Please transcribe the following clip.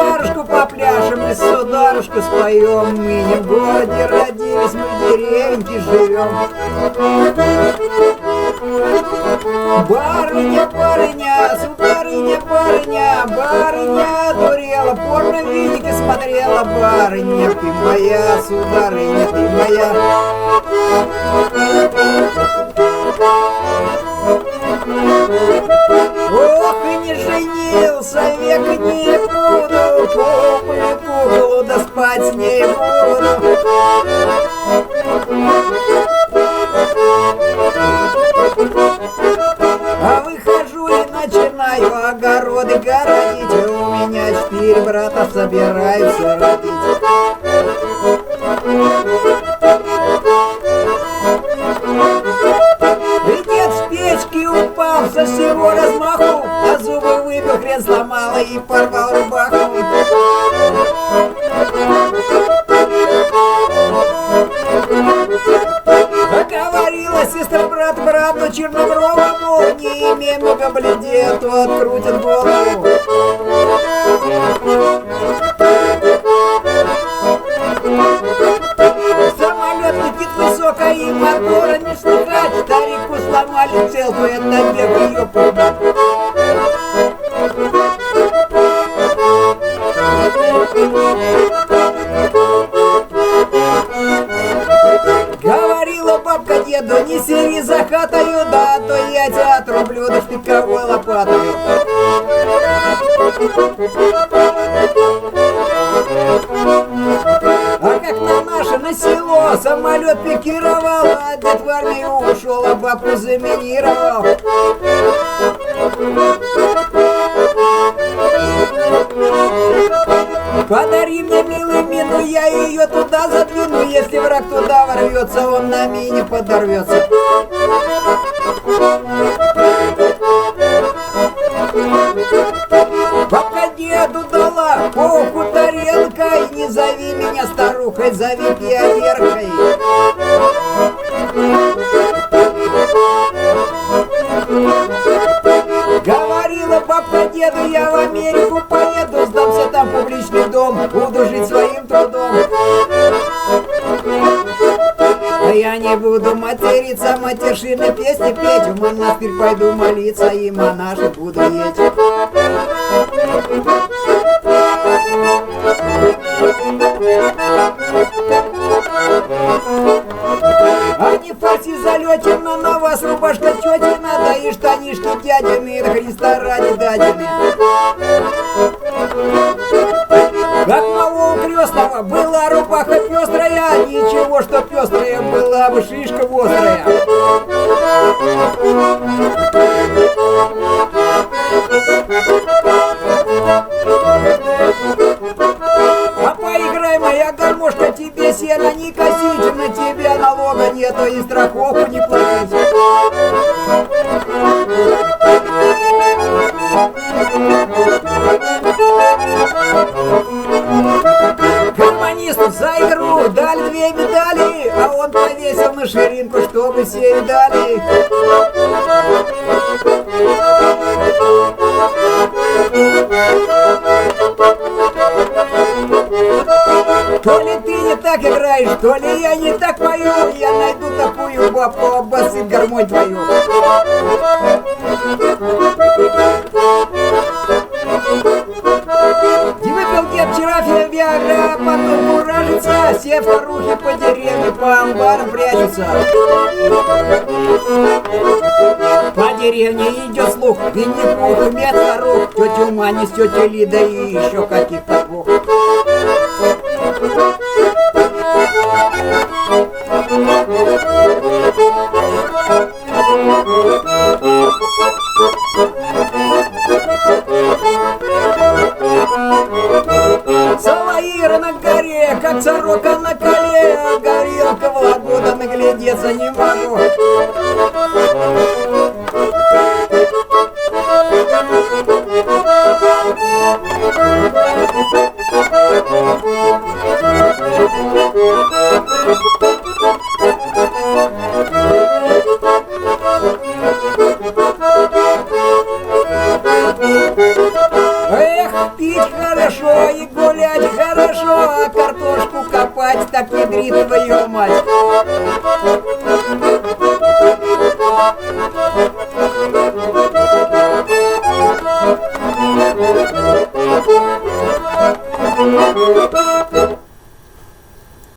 заварушку попляшем и сударушку споем. Мы не в городе родились, мы в деревеньке живем. Барыня, барыня, сударыня, барыня, барыня дурела, порно видики смотрела, барыня, ты моя, сударыня, ты моя. Спать с ней буду. А выхожу и начинаю огороды городить, у меня четыре брата собираются родить. Упал со всего размаху, а зубы выбил, хрен сломал и порвал бледей, то открутит голову. Самолет летит высоко и мотора не слыхать, старику сломали целку, это ее пугать. А как на наше, на село, самолет пикировал, а дед в ушел, а бабку заминировал. Подари мне, милый, мину, я ее туда задвину, если враг туда ворвется, он на мине подорвется. Деду дала полку тарелкой, не зови меня старухой, зови пионеркой. Говорила бабка деду, я в Америку поеду, не буду материться, матершины песни петь, в монастырь пойду молиться, и монаши буду есть. А не фарси залетина, на вас рубашка тетина, да и штанишки дядины, Христа ради дадины. Как малого крестного пестрая, ничего, что пестрая была бы шишка острая. А повесил на ширинку, чтобы все видали. То ли ты не так играешь, то ли я не так пою, я найду такую бабку, обоссыт гармонь твою. По деревне идет слух, Винни-Пух имеет старух, тетю Мани с тетей Лидой и еще каких-то двух. Салаира на горе, как сорока на коле, горелка копать так ядрит твою мать.